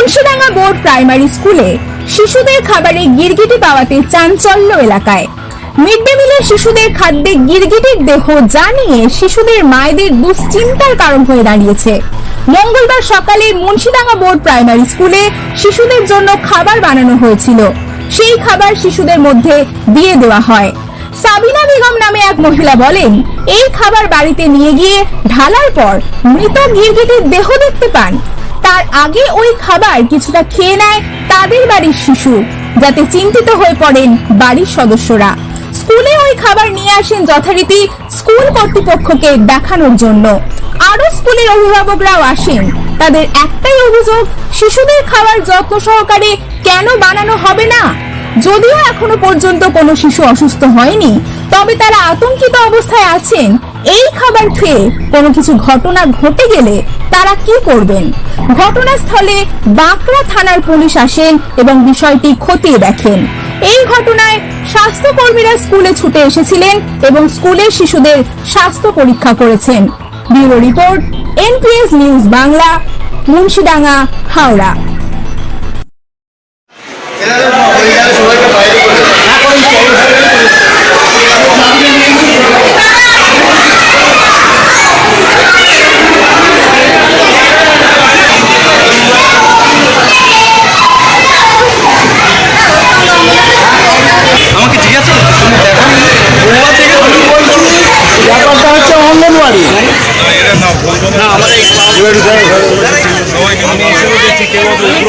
Munshidanga board primary স্কুলে শিশুদের খাবারে গিরগিটি পাওয়াতে চাঞ্চল্য এলাকায়। মিড ডে মিলে শিশুদের খাদ্যে গিরগিটির দেহ জানিয়ে শিশুদের মায়েদের দুশ্চিন্তার কারণ হয়ে দাঁড়িয়েছে। মঙ্গলবার সকালে মুন্সিডাঙ্গা বোর্ড প্রাইমারি স্কুলে শিশুদের জন্য খাবার বানানো হয়েছিল। সেই খাবার শিশুদের মধ্যে দিয়ে দেওয়া হয়। সাবিনা বেগম নামে এক মহিলা বলেন, এই খাবার বাড়িতে নিয়ে গিয়ে ঢালার পর মৃত গিরগিটির দেহ দেখতে পান। তার আগে ওই খাবার কিছুটা খেয়ে নেয় তাদের বাড়ির শিশু, যাতে চিন্তিত হয়ে পড়েন বাড়ির সদস্যরা। স্কুলে ওই খাবার নিয়ে আসেন যথারীতি স্কুল কর্তৃপক্ষকে দেখানোর জন্য। আরও স্কুলের অভিভাবকরাও আসেন। তাদের একটাই অভিযোগ, শিশুদের খাবার যত্ন সহকারে কেন বানানো হবে না? যদিও এখনও পর্যন্ত কোনো শিশু অসুস্থ হয়নি, তবে তারা আতঙ্কিত অবস্থায় আছেন। এই খাবার খেয়ে কোনো কিছু ঘটনা ঘটে গেলে তারা কি করবেন? ঘটনাস্থলে বাঁকড়া থানার পুলিশ আসেন এবং বিষয়টি খতিয়ে দেখেন। এই ঘটনায় স্বাস্থ্যকর্মীরা স্কুলে ছুটে এসেছিলেন এবং স্কুলের শিশুদের স্বাস্থ্য পরীক্ষা করেছেন। Bureau report, NPS news Bangla, Munshidanga, Howrah. সবাইকে দেখছি কেউ অত উগ্র